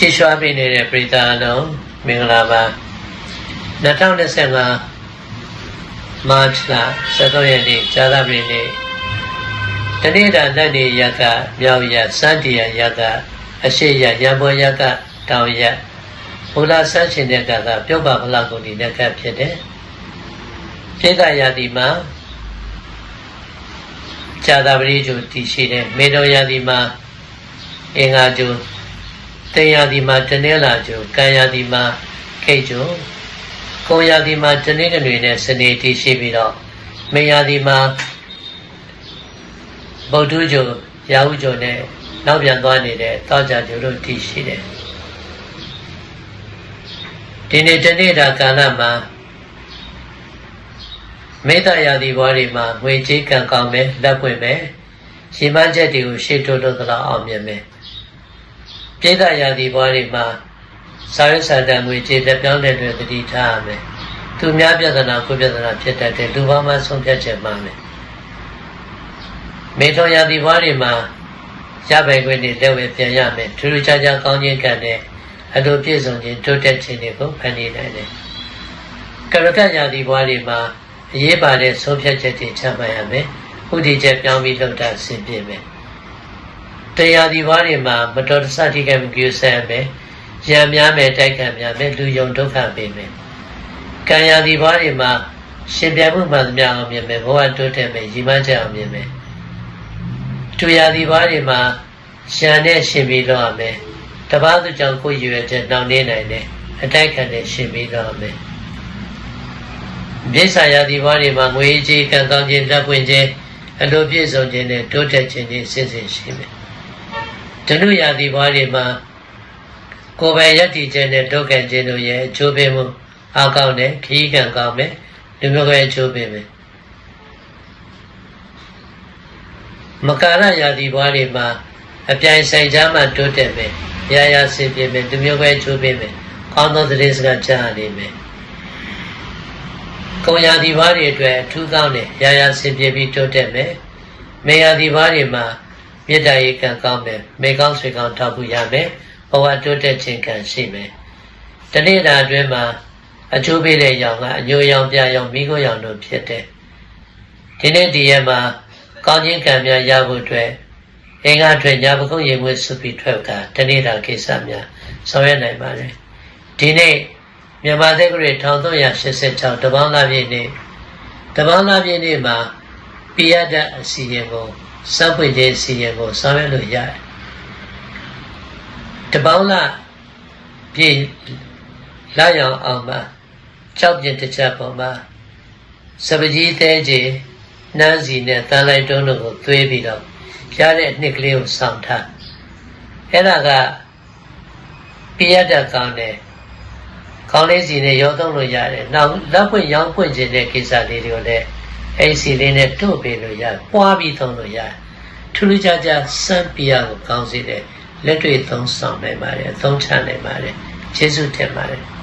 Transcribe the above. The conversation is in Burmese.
ချစ်ရွှာပေးနေတဲ့ပရိသတ်အလုံးမင်္ဂလာပါ2025မတ်လ13ရက်နေ့ဇာသပတေးနေ့တနေ့တာလက်နေရကမြောက်ရစန္ဒီယရကအရှိရရံပေါ်ရကတောင်ရဘုရားဆန်းရှင်တဲ့ကကပြုတ်ပါဖလောက်ကိုဒီလက်ကဖြစ်တယ်ပြေကရာဒီမှာဇာသပတေးကျိုတည်ရှိတယ်မေတော်ရာဒီမှာအင်္ဂါကျို တင်ရာဒီမှာတနင်္လာကျိုကံရာဒီမှာခိတ်ကျိုကိုရာဒီမှာတနင်္ဂနွေနဲ့စနေတည်ရှိပြီးတော့မေရာဒီမှာဗုဒ္ဓကျိုရာဟုကျိုနဲ့နောက်ပြန်သွားနေတဲ့တောကြကျိုတို့တည်ရှိတယ်ဒီနေ့တနေ့တာကာလမှာမေတ္တာရာသီဘွားတွေမှာငွေကြေးကံကောင်းမယ်လက်ပွင့်မယ်ရှင်မချက်တွေကိုရှေ့တိုးလို့သလားအောင်မြင်မယ် ပြေတရာသီဘွားတွေမှာစာရစာတန်ငွေကြေးလက်ပြောင်းတဲ့တွေတတိထားရမယ်သူများပြဿနာကိုပြဿနာဖြစ်တတ်တယ်လူပေါင်းမှဆုံးဖြတ်ချက်မှမယ်မေထောရာသီဘွားတွေမှာရပိုင်ခွင့်တွေလက်ဝဲပြန်ရမယ်ထူးထူးခြားခြားကောင်းခြင်းကံနဲ့အလိုပြည့်စုံခြင်းတိုးတက်ခြင်းတွေကိုဖန်တီးနိုင်တယ်ကရကရာသီဘွားတွေမှာအရေးပါတဲ့ဆုံးဖြတ်ချက်တွေချမှတ်ရမယ်။ဥတီချက်ပြောင်းပြီးလုပ်တာဆင်ပြေမယ်။ တရားဒီဘွားတွေမှာမတော်တဆထိခိုက်မှုပြုဆက်မယ်။ရံများမယ်တိုက်ခံများမယ်လူယုံဒုက္ခပေးမယ်။ကံရာဒီဘွားတွေမှာရှင်ပြမှုမှန်သမျှအောင်မြင်မယ်ဘဝတိုးတက်မယ်ရည်မှန်းချက်အောင်မြင်မယ်။တူရာဒီဘွားတွေမှာရှံနဲ့ရှင်ပြီးတော့ရမယ်။တပားသူကြောင့်ကိုယ်ရွယ်ချက်နှောင့်နှေးနိုင်တယ်။အတိုက်ခံနဲ့ရှင်ပြီးတော့ရမယ်။မြစ္ဆာယာဒီဘွားတွေမှာငွေကြီးကံကောင်းခြင်းလက်ပွင့်ခြင်းအလိုပြည့်စုံခြင်းနဲ့တိုးတက်ခြင်းတွေစဉ်စဉ်ရှိမယ်။ ဓနုယာဒီဘွားတွေမှာကိုယ်ပိုင်ယက်တီခြင်းနဲ့တိုးကံခြင်းတို့ရဲ့အကျိုးပေးမှုအကောင်းတဲ့ခရီးကံကောင်းမယ်လူမျိုးရဲ့အကျိုးပေးမယ်။မကာရယာဒီဘွားတွေမှာအပြိုင်ဆိုင်ကြားမှာတိုးတက်မယ်။ရာရာဆင်ပြေမယ်လူမျိုးရဲ့အကျိုးပေးမယ်။ကောင်းသောသတင်းစကားကြားရမယ်။ကုံရာဒီဘာတွေအတွက်အထူးကောင်းတယ်ရာရာဆင်ပြေပြီးတိုးတက်မယ်မေယာဒီဘာတွေမှာ မေတ္တာရေးကံကောင်းမယ်မေကောင်းဆွေကောင်းထောက်ပူရမယ်ဘဝတိုးတက်ခြင်းကံရှိမယ်တနေ့တာအတွင်းမှာအကျိုးပေးတဲ့ရောင်ကအညိုရောင်ပြရောင်မိခိုးရောင်တို့ဖြစ်တယ်ဒီနေ့ဒီရက်မှာကောင်းခြင်းကံများရဖို့အတွက်အင်္ဂါထွေညာပကုတ်ရေမွေးစုပြီးထွက်ကတနေ့တာကိစ္စများဆောင်ရွက်နိုင်ပါတယ်ဒီနေ့မြန်မာသက္ကရာ1386တပေါင်းလာပြည့်နေ့တပေါင်းလာပြည့်နေ့မှာပိယဒအစီရင်ကို စောက်ပွင့်ခြင်းအစီရင်ကိုဆောင်ရွက်လို့ရတယ်တပေါင်းလာပြည့်လာရောင်အောင်မှာကြောက်ပြင်းတစ်ချက်ပေါ်မှာစပကြီးသေးကြီးနန်းစီနဲ့တန်လိုက်တုံးတို့ကိုသွေးပြီးတော့ရတဲ့နှစ်ကလေးကိုစောင့်ထားအဲ့ဒါကပိယဒကောင်းတယ်ခေါင်းလေးစီနဲ့ရောသုံးလို့ရတယ်။နောက်လက်ပွင့်ရောင်းပွင့်ခြင်းတဲ့ကိစ္စလေးတွေကိုလည်း အဲ့စီလေးနဲ့တို့ပေးလို့ရတယ်။ပွားပြီးသုံးလို့ရတယ်။ထူးထူးခြားခြားစမ်းပြရကိုကောင်းစေတဲ့လက်တွေ့သုံးဆောင်နိုင်ပါတယ်။သုံးချနိုင်ပါတယ်။ကျေးဇူးတင်ပါတယ်။